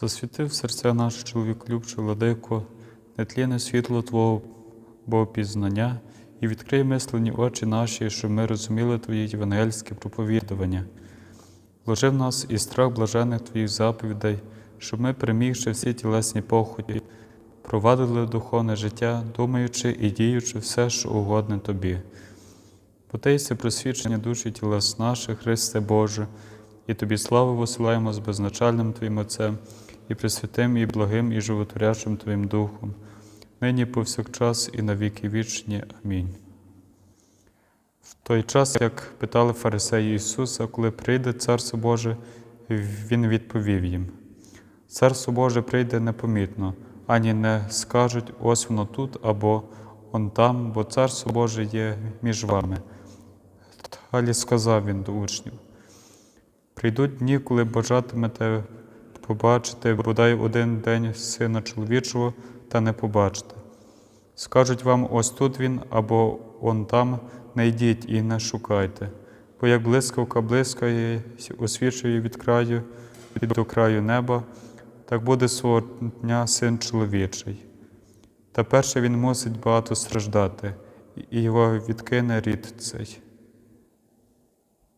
Засвітив серця наше чоловіклюбче, владико, нетлінне світло Твого Богопізнання і відкрий мислені очі наші, щоб ми розуміли Твої євангельське проповідування. Вложи в нас і страх блажених Твоїх заповідей, щоб ми, перемігши всі тілесні похоті, провадили духовне життя, думаючи і діючи все, що угодне Тобі. Бо Ти єси просвічення душі тілес наших, Христе Боже, і Тобі славу посилаємо з безначальним Твоїм Отцем, і Пресвятим, і благим, і животворячим Твоїм Духом, нині повсякчас і на віки вічні. Амінь. В той час, як питали фарисеї Ісуса, коли прийде Царство Боже, Він відповів їм: Царство Боже прийде непомітно, ані не скажуть ось воно тут або он там, бо Царство Боже є між вами. Далі сказав він до учнів: прийдуть дні, коли бажатимете побачити бодай один день сина чоловічого, та не побачите. Скажуть вам, ось тут він, або он там, не йдіть і не шукайте, бо як блискавка блискає, освічує від краю від до краю неба, так буде свого дня син чоловічий. Та перше він мусить багато страждати, і його відкине рід цей.